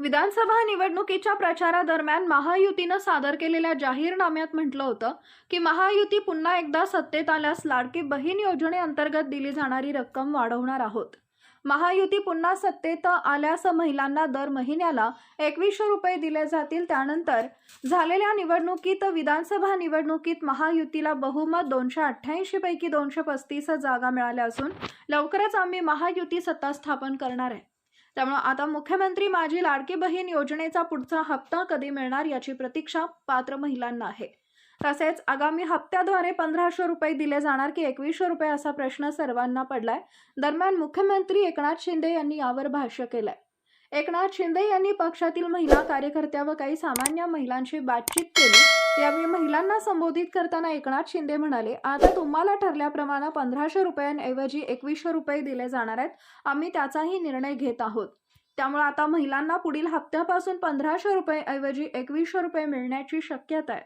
विधानसभा निवडणुकीच्या प्रचारादरम्यान महायुतीनं सादर केलेल्या जाहीरनाम्यात म्हटलं होतं की महायुती पुन्हा एकदा सत्तेत आल्यास लाडकी बहीण योजनेअंतर्गत दिली जाणारी रक्कम वाढवणार आहोत. महायुती पुन्हा सत्तेत आल्यास महिलांना दर महिन्याला एकवीसशे रुपये दिले जातील. त्यानंतर झालेल्या निवडणुकीत विधानसभा निवडणुकीत महायुतीला बहुमत दोनशे अठ्ठ्याऐंशी पैकी दोनशे पस्तीस जागा मिळाल्या असून लवकरच आम्ही महायुती सत्ता स्थापन करणार आहे. त्यामुळे आता मुख्यमंत्री माझी लाडकी बहीण योजनेचा पुढचा हप्ता कधी मिळणार याची प्रतीक्षा पात्र महिलांना आहे. तसेच आगामी हप्त्याद्वारे पंधराशे रुपये दिले जाणार की एकवीसशे रुपये असा प्रश्न सर्वांना पडलाय. दरम्यान मुख्यमंत्री एकनाथ शिंदे यांनी यावर भाष्य केलंय. एकनाथ शिंदे यांनी पक्षातील महिला कार्यकर्त्या व काही सामान्य महिलांशी बातचीत केली. यावेळी महिलांना संबोधित करताना एकनाथ शिंदे म्हणाले आता तुम्हाला ठरल्याप्रमाणे पंधराशे रुपयांऐवजी एकवीसशे रुपये दिले जाणार आहेत. आम्ही त्याचाही निर्णय घेत आहोत. त्यामुळे आता महिलांना पुढील हप्त्यापासून पंधराशे रुपये ऐवजी एकवीसशे रुपये मिळण्याची शक्यता आहे.